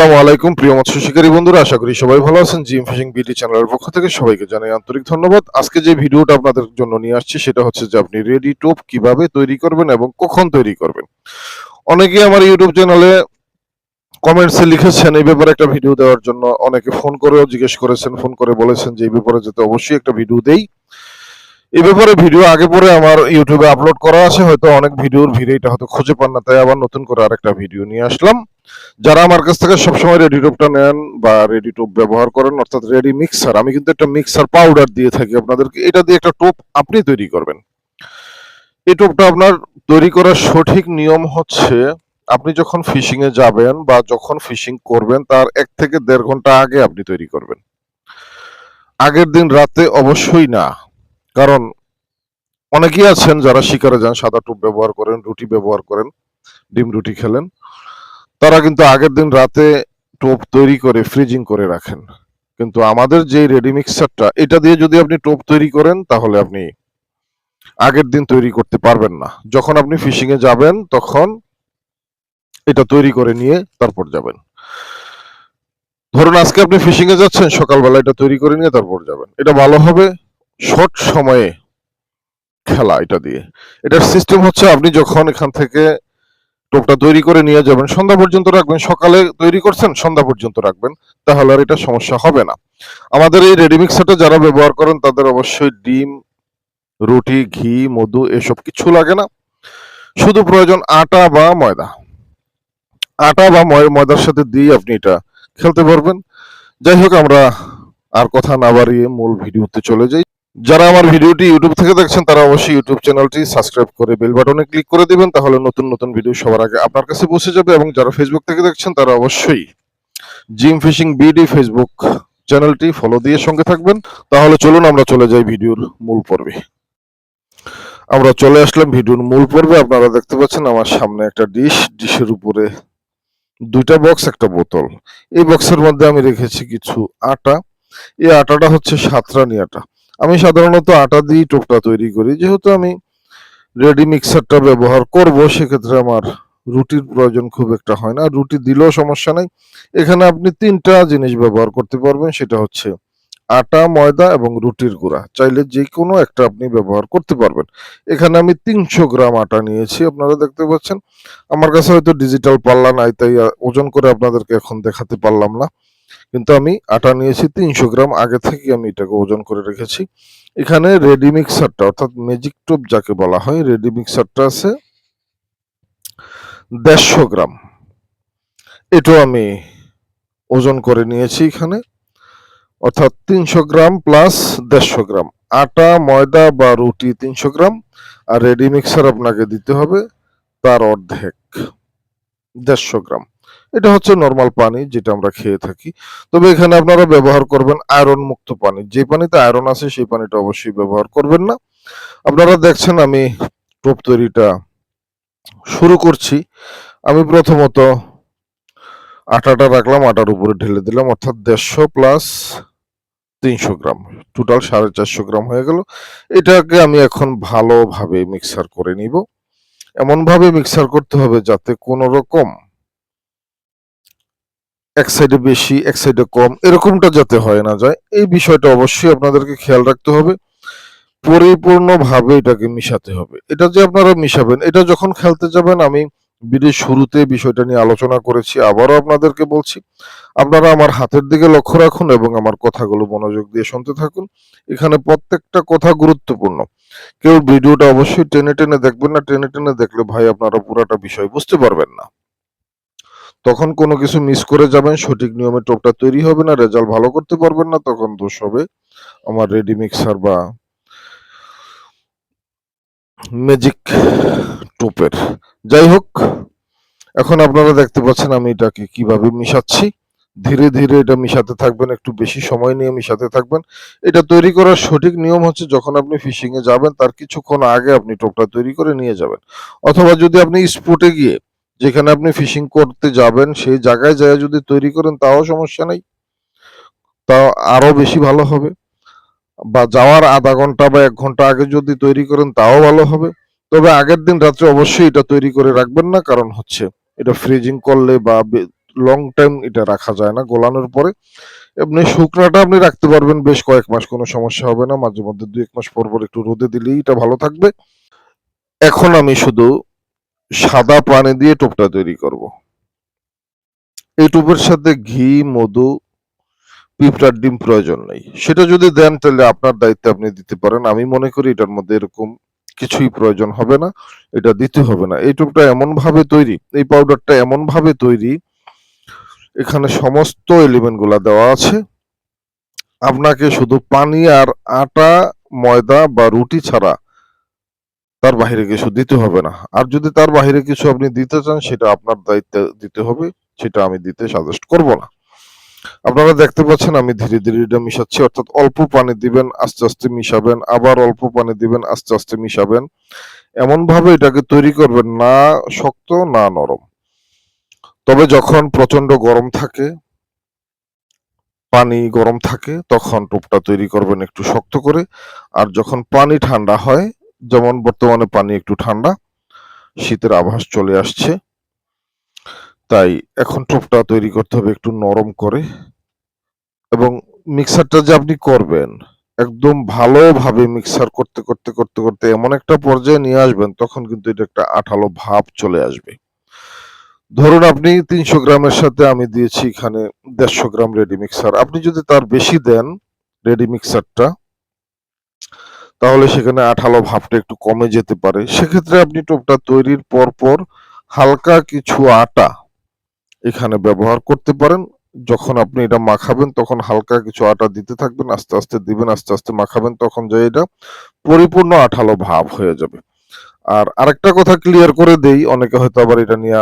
আসসালামু আলাইকুম, প্রিয় মৎস্য শিকারী বন্ধুরা, আশা করি সবাই ভালো আছেন। জিম ফিশিং বিডি চ্যানেলের পক্ষ থেকে সবাইকে জানাই আন্তরিক ধন্যবাদ। আজকে যে ভিডিওটা আপনাদের জন্য নিয়ে আসছি, সেটা হচ্ছে যে আপনি রেডি টোপ কীভাবে তৈরি করবেন এবং কখন তৈরি করবেন। অনেকে আমার ইউটিউব চ্যানেলে কমেন্টসে লিখেছেন, এই ব্যাপারে একটা ভিডিও দেওয়ার জন্য। অনেকে ফোন করেও জিজ্ঞেস করেছেন ফোন করে বলেছেন যে, এই ব্যাপারে যাতে অবশ্যই একটা ভিডিও দেই। এই ব্যাপারে ভিডিও আগে পরে আমার ইউটিউবে আপলোড করা আছে, হয়তো অনেক ভিডিওর ভিড়ে এটা হয়তো খুঁজে পান না, তাই আবার নতুন করে আরেকটা ভিডিও নিয়ে আসলাম। যারা আমার কাছ থেকে সবসময় রেডি টোপটা নেন বা রেডি টোপ ব্যবহার করেন, অর্থাৎ রেডি মিক্সার আমি কিন্তু একটা মিক্সার পাউডার দিয়ে থাকি আপনাদেরকে। এটা দিয়ে একটা টোপ আপনি তৈরি করবেন। এই টোপটা আপনার তৈরি করার সঠিক নিয়ম হচ্ছে, আপনি যখন ফিশিং এ যাবেন বা যখন ফিশিং করবেন, তার এক থেকে দেড় ঘণ্টা আগে আপনি তৈরি করবেন। আগের দিন রাতে অবশ্যই না। কারণ অনেকেই আছেন যারা শিকারে যান, সাদা টোপ ব্যবহার করেন, রুটি ব্যবহার করেন, ডিম রুটি খেলেন। তারা কিন্তু আগের দিন রাতে টোপ তৈরি করে ফ্রিজিং করে রাখেন। কিন্তু আমাদের যে রেডি মিক্সারটা, এটা দিয়ে যদি আপনি টোপ তৈরি করেন, তাহলে আপনি আগের দিন তৈরি করতে পারবেন না। যখন আপনি ফিশিং এ যাবেন, তখন এটা তৈরি করে নিয়ে তারপর যাবেন। ধরুন আজকে আপনি ফিশিং এ যাচ্ছেন, সকালবেলা এটা তৈরি করে নিয়ে তারপর যাবেন। এটা ভালো হবে শর্ট সময়ে খেলা এটা দিয়ে। এটার সিস্টেম হচ্ছে আপনি যখন এখান থেকে টোপটা তৈরি করে নিয়ে যাবেন। সন্ধ্যা পর্যন্ত রাখবেন। সকালে তৈরি করছেন, সন্ধ্যা পর্যন্ত রাখবেন। তাহলে আর এটা সমস্যা হবে না। আমাদের এই রেডি মিক্সারটা যারা ব্যবহার করেন, তাদের অবশ্যই ডিম, রুটি, ঘি, মধু এসব কিছু লাগে না। শুধু প্রয়োজন আটা বা ময়দা। আটা বা ময়- ময়দার সাথে দিয়ে আপনি এটা খেলতে পারবেন। যাই হোক, আমরা আর কথা না বাড়িয়ে মূল ভিডিওতে চলে যাই। যারা আমার ভিডিওটি ইউটিউব থেকে দেখছেন, তারা অবশ্যই ইউটিউব চ্যানেলটি সাবস্ক্রাইব করে বেল বাটনে ক্লিক করে দিবেন, তাহলে নতুন নতুন ভিডিও সবার আগে আপনার কাছে পৌঁছে যাবে এবং যারা ফেসবুক থেকে দেখছেন, তারা অবশ্যই জিম ফিশিং বিডি ফেসবুক চ্যানেলটি ফলো দিয়ে সঙ্গে থাকবেন। তাহলে চলুন, আমরা চলে যাই ভিডিওর মূল পর্বে। আমরা চলে আসলাম ভিডিওর মূল পর্বে। আপনারা দেখতে পাচ্ছেন, আমার সামনে একটা ডিশ ডিশের উপরে দুইটা বক্স একটা বোতল। এই বক্সের মধ্যে আমি রেখেছি কিছু আটা। এই আটাটা হচ্ছে সাতরানি আটা। আমি সাধারণত আটা দিয়ে টোপটা তৈরি করি। যেহেতু আমি রেডি মিক্সারটা ব্যবহার করব, সেক্ষেত্রে আমার রুটির প্রয়োজন খুব একটা হয় না। রুটি দিলেও সমস্যা নাই। এখানে আপনি তিনটা জিনিস ব্যবহার করতে পারবেন, সেটা হচ্ছে আটা, ময়দা এবং রুটির গুঁড়া। চাইলে যে কোনো একটা আপনি ব্যবহার করতে পারবেন। এখানে আমি তিনশো গ্রাম আটা নিয়েছি, আপনারা দেখতে পাচ্ছেন। আমার কাছে হয়তো ডিজিটাল পাল্লা নাই, তাই ওজন করে আপনাদেরকে এখন দেখাতে পারলাম না। কিন্তু আমি আটা নিয়েছি তিনশো গ্রাম। আগে থেকে আমি এটাকে ওজন করে রেখেছি। এখানে রেডি মিক্সারটা, অর্থাৎ ম্যাজিক টোপ যাকে বলা হয় রেডি মিক্সারটা আছে দেড়শো গ্রাম। এটাও আমি ওজন করে নিয়েছি এখানে। অর্থাৎ তিনশো গ্রাম প্লাস দেড়শো গ্রাম। আটা, ময়দা বা রুটি তিনশো গ্রাম। আর রেডি মিক্সার আপনাকে দিতে হবে তার অর্ধেক, দেড়শো গ্রাম। এটা হচ্ছে নর্মাল পানি যেটা আমরা খেয়ে থাকি। তবে এখানে আপনারা ব্যবহার করবেন আয়রন মুক্ত পানি। যে পানিতে আয়রন আছে, সেই পানিটা অবশ্যই ব্যবহার করবেন না। আপনারা দেখছেন আমি টোপ তৈরিটা শুরু করছি। আমি প্রথমত আটাটা রাখলাম, আটার উপরে ঢেলে দিলাম, অর্থাৎ দেড়শো প্লাস তিনশো গ্রাম। টোটাল সাড়ে চারশো গ্রাম হয়ে গেল। এটাকে আমি এখন ভালোভাবে মিক্সার করে নিব। এমন ভাবে মিক্সার করতে হবে যাতে কোনো রকম এক সাইডে বেশি, এক সাইডে কম, এরকমটা যাতে হয় না যায়, এই বিষয়টা অবশ্যই আপনাদেরকে খেয়াল রাখতে হবে। পরিপূর্ণভাবে এটাকে মিশাতে হবে। এটা যে আপনারা মিশাবেন, এটা যখন খেলতে যাবেন, আমি ভিডিওর শুরুতে বিষয়টা নিয়ে আলোচনা করেছি, আবারও আপনাদেরকে বলছি। আপনারা আমার হাতের দিকে লক্ষ্য রাখুন এবং আমার কথাগুলো মনোযোগ দিয়ে শুনতে থাকুন। এখানে প্রত্যেকটা কথা গুরুত্বপূর্ণ। কেউ ভিডিওটা অবশ্যই টেনে টেনে দেখবেন না, টেনে টেনে দেখলে ভাই আপনারা পুরাটা বিষয় বুঝতে পারবেন না। তখন কোনো কিছু মিস করে যাবেন, সঠিক নিয়মে টোপটা তৈরি হবে না রেজাল্ট ভালো করতে পারবেন না, তখন দোষ হবে আমার রেডি মিক্সার বা ম্যাজিক টোপের। যাই হোক, এখন আপনারা দেখতে পাচ্ছেন আমি এটাকে কীভাবে মিশাচ্ছি। ধীরে ধীরে এটা মিশাতে থাকবেন, একটু বেশি সময় নিয়ে মিশাতে থাকবেন। এটা তৈরি করার সঠিক নিয়ম হচ্ছে যখন আপনি ফিশিং এ যাবেন, তার কিছুক্ষণ আগে আপনি টোপটা তৈরি করে নিয়ে যাবেন। অথবা যদি আপনি স্পটে গিয়ে যেখানে আপনি ফিশিং করতে যাবেন, সেই জায়গায় যায় যদি তৈরি করেন, তাও সমস্যা নেই। তাও আরও বেশি ভালো হবে। বা যাওয়ার আধা ঘণ্টা বা এক ঘণ্টা আগে যদি তৈরি করেন, তাও ভালো হবে। তবে আগের দিন রাত্রে অবশ্যই এটা তৈরি করে রাখবেন না, কারণ হচ্ছে এটা ফ্রিজিং করলে বা লং টাইম এটা রাখা যায় না গোলানোর পরে। এমনি শুকনাটা আপনি রাখতে পারবেন, বেশ কয়েক মাস কোনো সমস্যা হবে না। মাঝে মধ্যে দুই এক মাস পর পর একটু রোদে দিলেই এটা ভালো থাকবে। এখন আমি শুধু সাদা পানি দিয়ে টোপটা তৈরি করব। এই টোপের সাথে ঘি, মধু, পিঁপড়ার ডিম প্রয়োজন নেই। সেটা যদি দেন তাহলে আপনার দায়িত্বে আপনি দিতে পারেন। আমি মনে করি এটার মধ্যে এরকম কিছুই প্রয়োজন হবে না, এটা দিতে হবে না। এই টোপটা এমন ভাবে তৈরি, এই পাউডারটা এমন ভাবে তৈরি, এখানে সমস্ত এলিমেন্টগুলা দেওয়া আছে। আপনাকে শুধু পানি আর আটা, ময়দা বা রুটি ছাড়া তার বাহিরে কিছু দিতে হবে না। আর যদি তার বাহিরে কিছু আপনি দিতে চান, সেটা আপনার দায়িত্ব দিতে হবে, সেটা আমি দিতে সাজেস্ট করব না। আপনারা দেখতে পাচ্ছেন, আমি ধীরে ধীরে এটা মিশাচ্ছি, অর্থাৎ অল্প পানি দিবেন, আস্তে আস্তে মিশাবেন, আবার অল্প পানি দিবেন, আস্তে আস্তে মিশাবেন। এমন ভাবে এটাকে তৈরি করবেন, না শক্ত, না নরম। তবে যখন প্রচণ্ড গরম থাকে, পানি গরম থাকে, তখন টোপটা তৈরি করবেন একটু শক্ত করে। আর যখন পানি ঠান্ডা হয় যেমন বর্তমানে পানি একটু ঠান্ডা শীতের আভাস চলে আসছে। তাই এখন টোপটা তৈরি করতে হবে একটু নরম করে। এবং মিক্সারটা যে আপনি করবেন একদম ভালোভাবে মিক্সার করতে করতে করতে করতে এমন একটা পর্যায়ে নিয়ে আসবেন তখন কিন্তু এটা একটা আঠালো ভাব চলে আসবে। ধরুন আপনি তিনশো গ্রামের সাথে আমি দিয়েছি এখানে দেড়শো গ্রাম রেডি মিক্সার। আপনি যদি তার বেশি দেন রেডি মিক্সারটা তাহলে সেখানে আঠালো ভাবটা একটু কমে যেতে পারে। সেক্ষেত্রে আপনি টোপটা তৈরির পর পর হালকা কিছু আটা এখানে ব্যবহার করতে পারেন। যখন আপনি এটা মাখাবেন, তখন হালকা কিছু আটা দিতে থাকবেন, আস্তে আস্তে দিবেন, আস্তে আস্তে মাখাবেন, তখন যে এটা পরিপূর্ণ আঠালো ভাব হয়ে যাবে। আর আরেকটা কথা ক্লিয়ার করে দেই, অনেকে হয়তো আবার এটা নিয়ে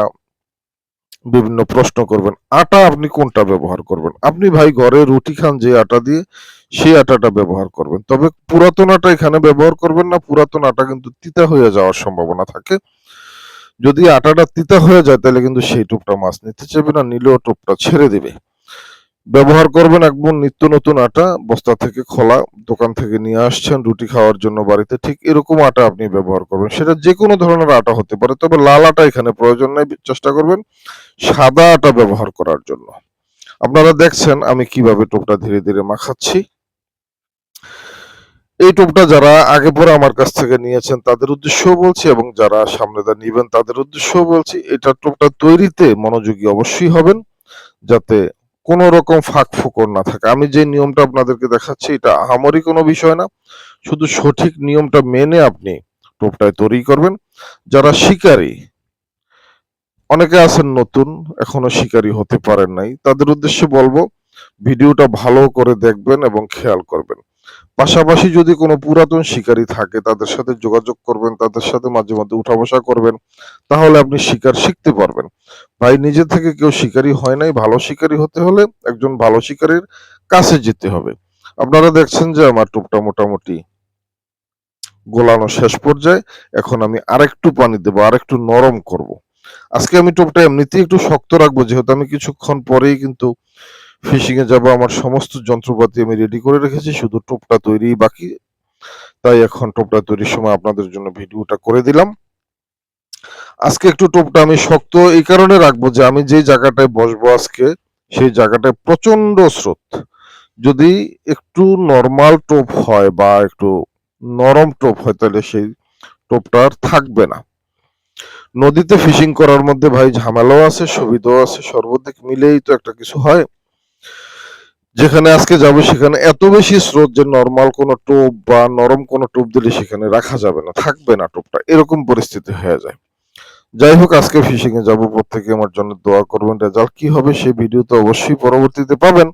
বিভিন্ন প্রশ্ন করবেন। আটা আপনি কোনটা ব্যবহার করবেন? আপনি ভাই ঘরে রুটি খান যে আটা দিয়ে, সেই আটাটা ব্যবহার করবেন। তবে পুরাতন আটা এখানে ব্যবহার করবেন না, পুরাতন আটা কিন্তু তিতা হয়ে যাওয়ার সম্ভাবনা থাকে। যদি আটাটা তিতা হয়ে যায়, তাহলে কিন্তু সেই টোপটা মাছ নিতে চাইবে না, নিলেও টোপটা ছেড়ে দিবে। ব্যবহার করবেন একদম নিত্য নতুন আটা, বস্তা থেকে খোলা, দোকান থেকে নিয়ে আসছেন, রুটি খাওয়ার জন্য বাড়িতে ঠিক এরকম আটা আপনি ব্যবহার করবেন। সেটা যে কোনো ধরনের আটা হতে পারে, তবে লাল আটা এখানে প্রয়োজন নেই, চেষ্টা করবেন সাদা আটা ব্যবহার করার জন্য। আপনারা দেখছেন আমি কীভাবে টোপটা ধীরে ধীরে মাখাচ্ছি। এই টোপটা যারা আগে পরে আমার কাছ থেকে নিয়েছেন তাদের উদ্দেশ্যও বলছি, এবং যারা সামনে দা নিবেন তাদের উদ্দেশ্যও বলছি, এটা টোপটা তৈরিতে মনোযোগী অবশ্যই হবেন, যাতে কোনো রকম ফাঁক ফোকর না থাকে। আমি যে নিয়মটা আপনাদেরকে দেখাচ্ছি, এটা আমারই কোনো বিষয় না। শুধু সঠিক নিয়মটা মেনে আপনি টোপটায় তৈরি করবেন। যারা শিকারী, অনেকে আছেন নতুন, এখনও শিকারী হতে পারেন নাই। তাদের উদ্দেশ্যে বলব, ভিডিওটা ভালো করে দেখবেন এবং খেয়াল করবেন। পাশাপাশি যদি কোনো পুরাতন শিকারী থাকে, তাদের সাথে যোগাযোগ করবেন, তাদের সাথে মাঝে মধ্যে উঠা বসা করবেন, তাহলে আপনি শিকার শিখতে পারবেন। ভাই, নিজে থেকে কেউ শিকারী হয় নাই, ভালো শিকারী হতে হলে একজন ভালো শিকারীর কাছে যেতে হবে। আপনারা দেখছেন যে আমার টুপটা মোটামুটি গোলানো শেষ পর্যায়ে। এখন আমি আরেকটু পানি দেবো, আরেকটু নরম করব। আজকে আমি টোপটা এমনিতেই একটু শক্ত রাখব, যেহেতু আমি কিছুক্ষণ পরেই কিন্তু ফিশিং এ যাব, আমার সমস্ত যন্ত্রপাতি আমি রেডি করে রেখেছি, শুধু টোপটা তৈরি বাকি। তাই এখন টোপটা তৈরির সময় আপনাদের জন্য ভিডিওটা করে দিলাম। আজকে একটু টোপটা আমি শক্ত এই কারণে রাখব যে আমি যে জায়গাটায় বসবো আজকে, সেই জায়গাটায় প্রচণ্ড স্রোত। যদি একটু নর্মাল টোপ হয় বা একটু নরম টোপ হয়, তাহলে সেই টোপটা আর থাকবে না। নদীতে ফিশিং করার মধ্যে ভাই ঝামেলাও আছে, সুবিধাও আছে, সর্বদিক মিলেই তো একটা কিছু হয়। যেখানে আজকে যাবে সেখানে এত বেশি স্রোত যে নর্মাল কোনো টোপ বা নরম কোনো টোপ দিলে সেখানে রাখা যাবে না, থাকবে না টোপটা, এরকম পরিস্থিতি হয়ে যায়। যাই হোক, আজকে ফিশিং এ যাব প্রত্যেকে আমার জন্য দোয়া করবেন রেজাল্ট কি হবে সেই ভিডিও তো অবশ্যই পরবর্তীতে পাবেন।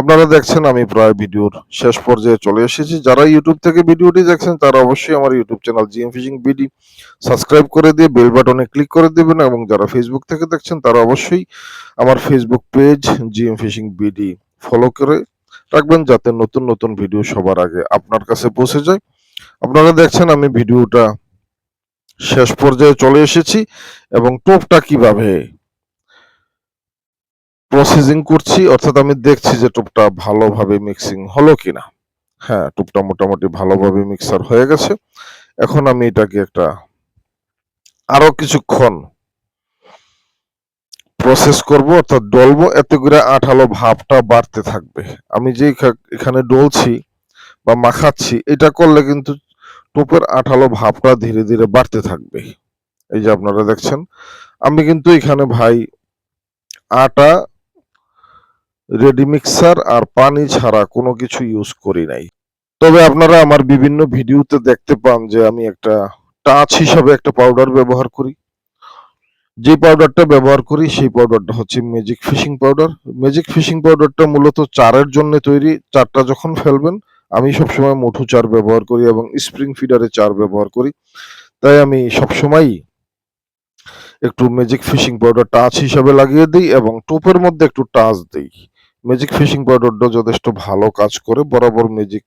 আপনারা দেখছেন আমি প্রায় ভিডিওর শেষ পর্যায়ে চলে এসেছি। যারা ইউটিউব থেকে ভিডিওটি দেখছেন, তারা অবশ্যই আমার YouTube channel GM fishing BD subscribe করে দিয়ে বেল বাটনে ক্লিক করে দেবেন এবং যারা ফেসবুক থেকে দেখছেন, তারা অবশ্যই আমার Facebook page GM fishing BD follow করে রাখবেন যাতে নতুন নতুন ভিডিও সবার আগে আপনার কাছে পৌঁছে যায়। আপনারা দেখছেন আমি ভিডিওটা শেষ পর্যায়ে চলে এসেছি এবং টোপটা কীভাবে প্রসেসিং করছি, অর্থাৎ আমি দেখছি যে টোপটা ভালোভাবে মিক্সিং হলো কিনা। হ্যাঁ টোপটা মোটামুটি ভালোভাবে মিক্সার হয়ে গেছে। এখন আমি এটাকে একটা আরও কিছুক্ষণ প্রসেস করব, অর্থাৎ ডলবো, এতে করে আঠালো ভাবটা বাড়তে থাকবে। আমি যে এখা- এখানে ডলছি বা মাখাচ্ছি, এটা করলে কিন্তু টোপের আঠালো ভাবটা ধীরে ধীরে বাড়তে থাকবে। এই যে আপনারা দেখছেন, আমি কিন্তু এখানে ভাই আটা রেডি মিক্সার আর পানি ছাড়া কোনো কিছু ইউজ করি নাই। তবে আপনারা আমার বিভিন্ন ভিডিওতে দেখতে পান যে আমি একটা টাচ হিসাবে একটা পাউডার ব্যবহার করি। যে পাউডারটা ব্যবহার করি, সেই পাউডারটা হচ্ছে magic fishing powder magic fishing পাউডারটা মূলত চারের জন্য তৈরি। চারটা যখন ফেলবেন, আমি সবসময় মুঠু চার ব্যবহার করি এবং স্প্রিং ফিডারে চার ব্যবহার করি। তাই আমি সবসময়ই একটু ম্যাজিক ফিশিং পাউডার টাচ হিসাবে লাগিয়ে দিই এবং টোপের মধ্যে একটু টাচ দিই। ম্যাজিক ফিশিং পাউডারটা যথেষ্ট ভালো কাজ করে, বরাবর ম্যাজিক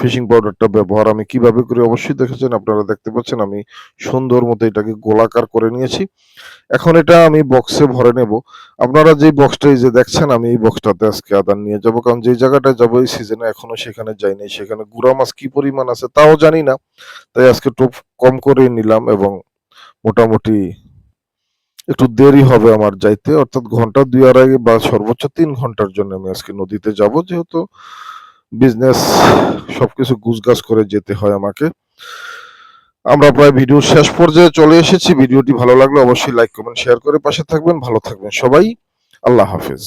ফিশিং পাউডারটা ব্যবহার আমি কীভাবে করি অবশ্যই দেখেছেন, আপনারা দেখতে পাচ্ছেন আমি সুন্দর মতো এটাকে গোলাকার করে নিয়েছি। এখন এটা আমি বক্সে ভরে নেব। আপনারা যে বক্সটা এই যে দেখছেন, আমি এই বক্সটাতে আজকে আদান নিয়ে যাব। কারণ যে জায়গাটায় যাব এই সিজনে এখনও সেখানে যাইনি। সেখানে গুড়া মাছ কি পরিমাণ আছে তাও জানি না। তাই আজকে টোপ কম করে নিলাম এবং মোটামুটি একটু দেরি হবে আমার যাইতে। অর্থাৎ ঘণ্টা দুই আড়াই বা সর্বোচ্চ তিন ঘণ্টার জন্য আমি আজকে নদীতে যাব। যেহেতু বিজনেস সবকিছু গুজগাছ করে যেতে হয় আমাকে। আমরা প্রায় ভিডিও শেষ পর্যায়ে চলে এসেছি। ভিডিওটি ভালো লাগলে অবশ্যই লাইক কমেন্ট শেয়ার করে পাশে থাকবেন। ভালো থাকবেন সবাই। আল্লাহ হাফেজ।